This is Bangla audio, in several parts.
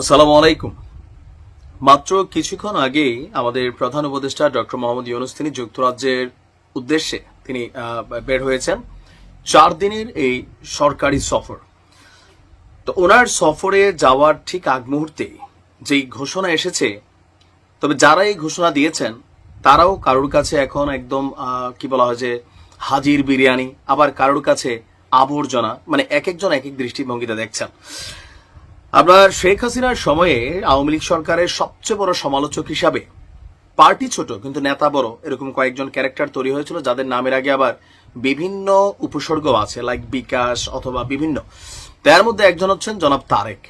আসসালামু আলাইকুম। মাত্র কিছুক্ষণ আগেই আমাদের প্রধান উপদেষ্টা ডক্টর মোহাম্মদ ইউনুস, তিনি যুক্তরাজ্যের উদ্দেশ্যে তিনি বের হয়েছেন। চার দিনের এই সরকারি সফর। তো ওনার সফরে যাওয়ার ঠিক আগ মুহূর্তে যেই ঘোষণা এসেছে, তবে যারা এই ঘোষণা দিয়েছেন, তারাও কারোর কাছে এখন একদম কি বলা হয় যে হাজির বিরিয়ানি, আবার কারোর কাছে আবর্জনা মানে এক একজন এক এক দৃষ্টিভঙ্গিতে দেখছেন। আপনার শেখ হাসিনার সময়ে আওয়ামী লীগ সরকারের সবচেয়ে বড় সমালোচক হিসাবে, পার্টি ছোট কিন্তু নেতা বড়, এরকম কয়েকজন ক্যারেক্টার তৈরি হয়েছিল যাদের নামের আগে আবার বিভিন্ন উপসর্গ আছে লাইক বিকাশ অথবা বিভিন্ন। তার মধ্যে একজন হচ্ছেন জনাব তারেক।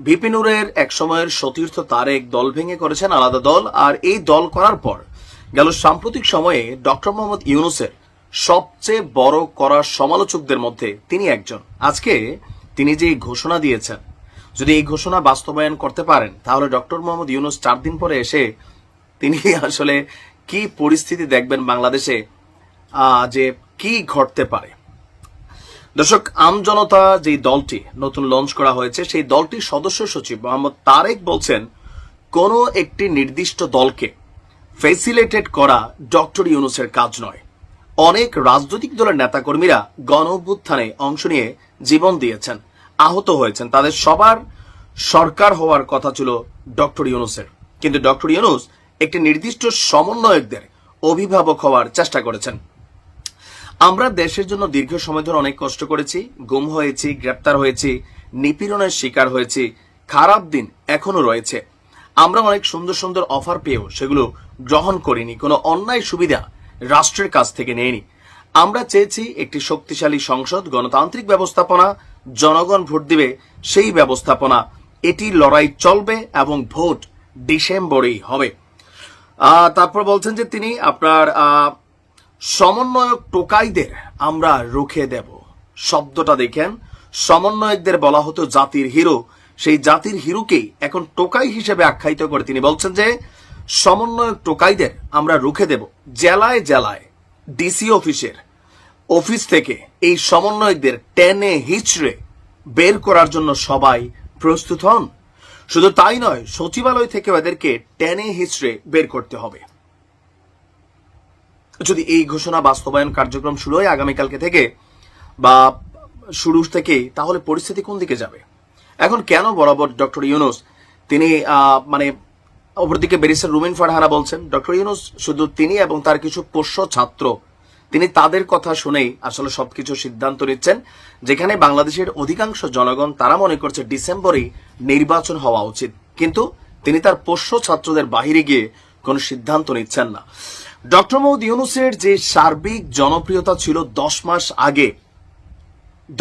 বিপিনুরের এক সময়ের সতীর্থ তারেক দল ভেঙে করেছেন আলাদা দল, আর এই দল করার পর গেল সাম্প্রতিক সময়ে ডক্টর মোহাম্মদ ইউনুসের সবচেয়ে বড় করা সমালোচকদের মধ্যে তিনি একজন। আজকে তিনি যে ঘোষণা দিয়েছেন যদি এই ঘোষণা বাস্তবায়ন করতে পারেন, তাহলে ডক্টর মোহাম্মদ ইউনুস চার দিন পরে এসে তিনি আসলে কি পরিস্থিতি দেখবেন বাংলাদেশে যে কি ঘটতে পারে। দর্শক আমজনতা যে দলটি নতুন লঞ্চ করা হয়েছে, সেই দলটির সদস্য সচিব মোহাম্মদ তারেক বলছেন, কোন একটি নির্দিষ্ট দলকে ফেসিলেটেড করা ডক্টর ইউনুসের কাজ নয়। অনেক রাজনৈতিক দলের নেতাকর্মীরা গণ অভ্যুত্থানে অংশ নিয়ে জীবন দিয়েছেন। আহত হয়েছেন। তাদের সবার সরকার হওয়ার কথা ছিল ডক্টর ইউনুসের। কিন্তু ডক্টর ইউনুস একটি নির্দিষ্ট সমন্বয়কদের অভিভাবক হওয়ার চেষ্টা করেছেন। আমরা দেশের জন্য দীর্ঘ সময় ধরে অনেক কষ্ট করেছি, গুম হয়েছি, গ্রেপ্তার হয়েছি, নিপীড়নের শিকার হয়েছি, খারাপ দিন এখনও রয়েছে। আমরা অনেক সুন্দর সুন্দর অফার পেয়েও সেগুলো গ্রহণ করিনি, কোনো অন্যায় সুবিধা রাষ্ট্রের কাছ থেকে নেয়নি আমরা চেয়েছি একটি শক্তিশালী সংসদ, গণতান্ত্রিক ব্যবস্থাপনা জনগণ ভোট দিবে সেই ব্যবস্থাপনা। এটি লড়াই চলবে এবং ভোট ডিসেম্বরেই হবে। তারপর বলছেন যে তিনি আপনার সমন্বয়ক টোকাইদের আমরা রুখে দেব। শব্দটা দেখেন, সমন্বয়কদের বলা হতো জাতির হিরো। সেই জাতির হিরোকেই এখন টোকাই হিসেবে আখ্যায়িত করে তিনি বলছেন যে, সমন্বয়ক টোকাইদের আমরা রুখে দেব। জেলায় জেলায়, ডিসি অফিসের অফিস থেকে এই সমন্বয়কদের টেনে হিচড়ে বের করার জন্য সবাই প্রস্তুত হন। শুধু তাই নয়, সচিবালয় থেকে এদেরকে টেনে হিচড়ে বের করতে হবে। যদি এই ঘোষণা বাস্তবায়ন কার্যক্রম শুরু হয় আগামীকালকে থেকে বা শুরু থেকে তাহলে পরিস্থিতি কোন দিকে যাবে? এখন কেন বরাবর ডক্টর ইউনুস তিনি মানে অপরদিকে ব্যারিস্টার রুমিন ফারহানা বলছেন? ডক্টর ইউনুস শুধু তিনি এবং তার কিছু পোষ্য ছাত্র তিনি তাদের কথা শুনেই আসলে সবকিছু সিদ্ধান্ত নিচ্ছেন, যেখানে বাংলাদেশের অধিকাংশ জনগণ তারা মনে করছে ডিসেম্বরেই নির্বাচন হওয়া উচিত। কিন্তু তিনি তার পোষ্য ছাত্রদের বাহিরে গিয়ে কোনো সিদ্ধান্ত নিচ্ছেন না। ডক্টর মৌদ ইউনুসের যে সার্বিক জনপ্রিয়তা ছিল দশ মাস আগে,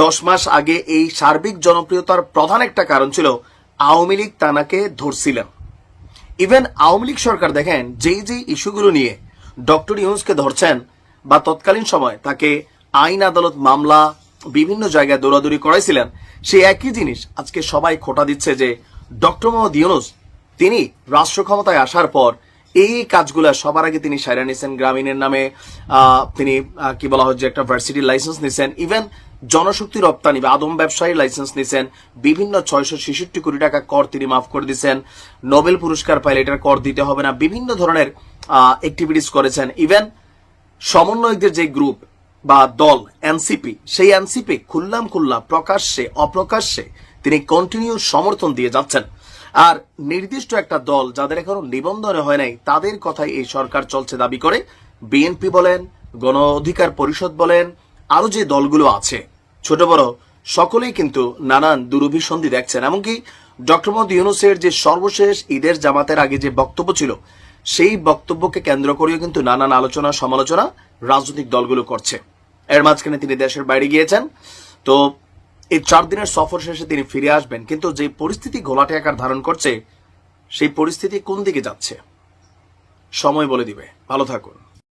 দশ মাস আগে এই সার্বিক জনপ্রিয়তার প্রধান একটা কারণ ছিল আওয়ামী লীগ তানাকে ধরছিলেন। ইভেন আওয়ামী লীগ সরকার দেখেন, যেই যেই ইস্যুগুলো নিয়ে ডক্টর ইউনুসকে ধরছেন বা তৎকালীন সময় তাকে আইন আদালত মামলা বিভিন্ন জায়গায় দৌড়াদৌড়ি করাইছিলেন, সেই একই জিনিস আজকে সবাই খোটা দিচ্ছে যে ডক্টর মোহাম্মদ ইউনুস, তিনি রাষ্ট্র ক্ষমতায় আসার পর এই কাজগুলো সবার আগে তিনি সাইরা নিছেন, গ্রামীণের নামে তিনি কি বলা হচ্ছে একটা ভার্সিটির লাইসেন্স নিছেন ইভেন জনশক্তি রপ্তানি বা আদম ব্যবসায়ীর লাইসেন্স নিছেন, বিভিন্ন ছয়শো ছেষট্টি কোটি টাকা কর তিনি মাফ করে দিচ্ছেন নোবেল পুরস্কার পাইলে এটার কর দিতে হবে না, বিভিন্ন ধরনের অ্যাক্টিভিটিস করেছেন ইভেন সমন্বয়কদের যে গ্রুপ বা দল এনসিপি সেই এনসিপি খুল্লাম খুল্লা প্রকাশ্যে, অপ্রকাশ্যে তিনি কন্টিনিউ সমর্থন দিয়ে যাচ্ছেন। আর নির্দিষ্ট একটা দল যাদের এখনও নিবন্ধনে হয় নাই, তাদের কথাই এই সরকার চলছে দাবি করে। বিএনপি বলেন, গণ অধিকার পরিষদ বলেন আরও যে দলগুলো আছে, ছোট বড়, সকলেই কিন্তু নানান দুরভিসন্ধি দেখছেন। এমনকি ডক্টর মোহাম্মদ ইউনুসের যে সর্বশেষ ঈদের জামাতের আগে যে বক্তব্য ছিল সেই বক্তব্যকে কেন্দ্র করেও কিন্তু নানান আলোচনা, সমালোচনা রাজনৈতিক দলগুলো করছে। এর মাঝখানে তিনি দেশের বাইরে গিয়েছেন। তো এই চার দিনের সফর শেষে তিনি ফিরে আসবেন। কিন্তু যে পরিস্থিতি ঘোলাটে আকার ধারণ করছে, সেই পরিস্থিতি কোন দিকে যাচ্ছে? সময় বলে দিবে। ভালো থাকুন।